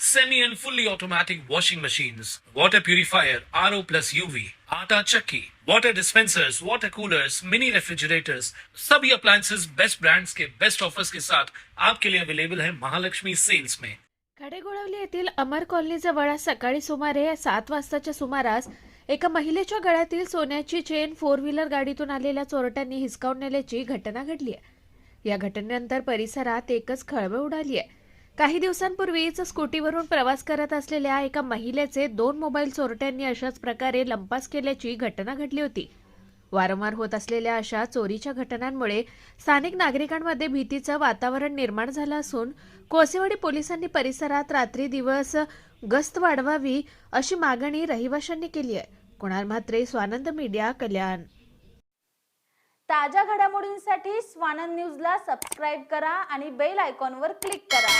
semi and fully automatic washing machines, water purifier, RO plus UV, आटा चक्की, water dispensers, water coolers, mini refrigerators, सभी appliances best brands के best offers के साथ आपके लिए अवेलेबल है महालक्ष्मी सेल्स में कडेगोळवली येथील अमर कॉलनीजवळ आज सकाळी सुमारे सात वाजताच्या सुमारास एका महिलेच्या गळ्यातील सोन्याची चेन फोर व्हीलर गाडीतून आलेल्या चोरट्यांनी हिसकावून नेल्याची घटना घडली आहे. या घटनेनंतर परिसरात एकच खळबळ उडाली आहे. काही दिवसांपूर्वीच स्कूटीवरून प्रवास करत असलेल्या एका महिलेचे दोन मोबाईल चोरट्यांनी अशाच प्रकारे लंपास केल्याची घटना घडली होती. वारंवार होत असलेल्या अशा चोरीच्या घटनांमुळे स्थानिक नागरिकांमध्ये भीतीचं वातावरण निर्माण झालं असून कोसेवाडी पोलिसांनी परिसरात रात्री दिवस गस्त वाढवावी अशी मागणी रहिवाशांनी केली आहे. कुणाल म्हात्रे स्वानंद मीडिया कल्याण. ताज्या घडामोडींसाठी स्वानंद न्यूजला सबस्क्राईब करा आणि बेल आयकॉनवर क्लिक करा.